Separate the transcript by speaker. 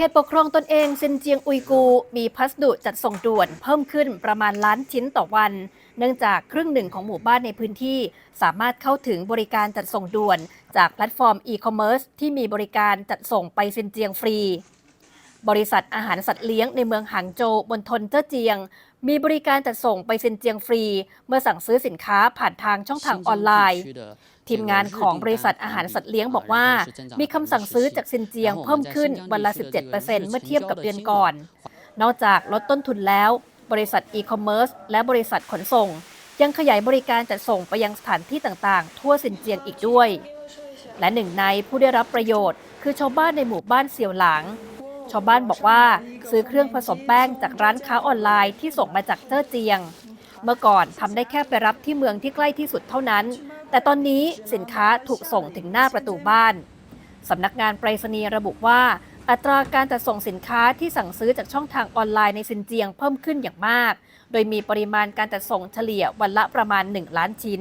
Speaker 1: เขตปกครองตนเอง ซินเจียงอุยกู มีพัสดุจัดส่งด่วนเพิ่มขึ้นประมาณล้านชิ้นต่อวัน เนื่องจากครึ่งหนึ่งของหมู่บ้านในพื้นที่ สามารถเข้าถึงบริการจัดส่งด่วน จากแพลตฟอร์มอีคอมเมิร์ซที่มีบริการจัดส่งไปซินเจียงฟรี บริษัทอาหารสัตว์เลี้ยงในเมืองหางโจวบนทนเจ้อเจียง มีบริการจัดส่งไปซินเจียงฟรี เมื่อสั่งซื้อสินค้าผ่านทางช่องทางออนไลน์ ทีมงานของบริษัทอาหารสัตว์เลี้ยงบอกว่า มีคำสั่งซื้อจากซินเจียงเพิ่มขึ้นวันละ 17%เมื่อเทียบกับเดือนก่อน นอกจากลดต้นทุนแล้ว บริษัทอีคอมเมิร์ซและบริษัทขนส่ง ยังขยายบริการจัดส่งไปยังสถานที่ต่างๆ ทั่วซินเจียงอีกด้วย และหนึ่งในผู้ได้รับประโยชน์ คือชาวบ้านในหมู่บ้านเสี่ยวหลางชาวบ้านบอกว่าซื้อเครื่องผสมแป้งจากร้านค้าออนไลน์ที่ส่งมาจากเจ้อเจียง เมื่อก่อนทำได้แค่ไปรับที่เมืองที่ใกล้ที่สุดเท่านั้น แต่ตอนนี้สินค้าถูกส่งถึงหน้าประตูบ้านสำนักงานไปรษณีย์ระบุว่า อัตราการจัดส่งสินค้าที่สั่งซื้อจากช่องทางออนไลน์ในซินเจียงเพิ่มขึ้นอย่างมาก โดยมีปริมาณการจัดส่งเฉลี่ยวันละประมาณ 1 ล้านชิ้น